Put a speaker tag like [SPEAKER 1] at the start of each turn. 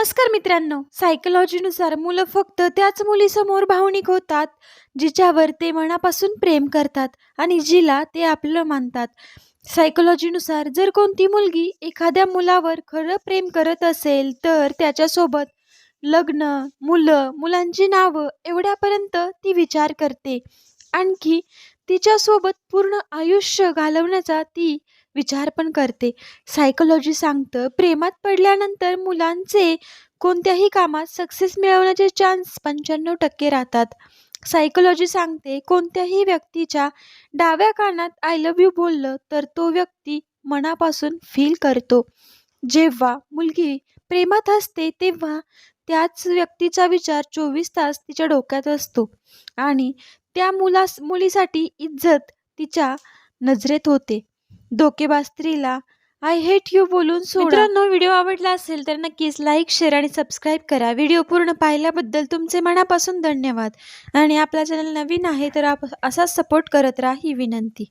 [SPEAKER 1] नमस्कार मित्रांनो. सायकोलॉजीनुसार मुलं फक्त त्याच मुलीसमोर भावनिक होतात जिच्यावर ते मनापासून प्रेम करतात आणि जिला ते आपलं मानतात. सायकोलॉजीनुसार जर कोणती मुलगी एखाद्या मुलावर खरं प्रेम करत असेल तर त्याच्यासोबत लग्न मुलं मुलांची नावं एवढ्यापर्यंत ती विचार करते. आणखी तिच्यासोबत पूर्ण आयुष्य घालवण्याचा ती विचार पण करते. सायकोलॉजी सांगतं प्रेमात पडल्यानंतर मुलांचे कोणत्याही कामात सक्सेस मिळवण्याचे चान्स पंच्याण्णव टक्के राहतात. सायकोलॉजी सांगते कोणत्याही व्यक्तीच्या डाव्या कानात आय लव्ह यू बोललं तर तो व्यक्ती मनापासून फील करतो. जेव्हा मुलगी प्रेमात असते तेव्हा त्याच व्यक्तीचा विचार चोवीस तास तिच्या डोक्यात असतो आणि त्या मुलास मुलीसाठी इज्जत तिच्या नजरेत होते. धोकेबाज स्त्रीला. आय हेट यू बोलून मित्रांनो व्हिडिओ आवडला असेल तर नक्कीच लाईक शेअर आणि सबस्क्राईब करा. व्हिडिओ पूर्ण पाहिल्याबद्दल तुमचे मनापासून धन्यवाद. आणि आपला चॅनल नवीन आहे तर आप असाच सपोर्ट करत राहा ही विनंती.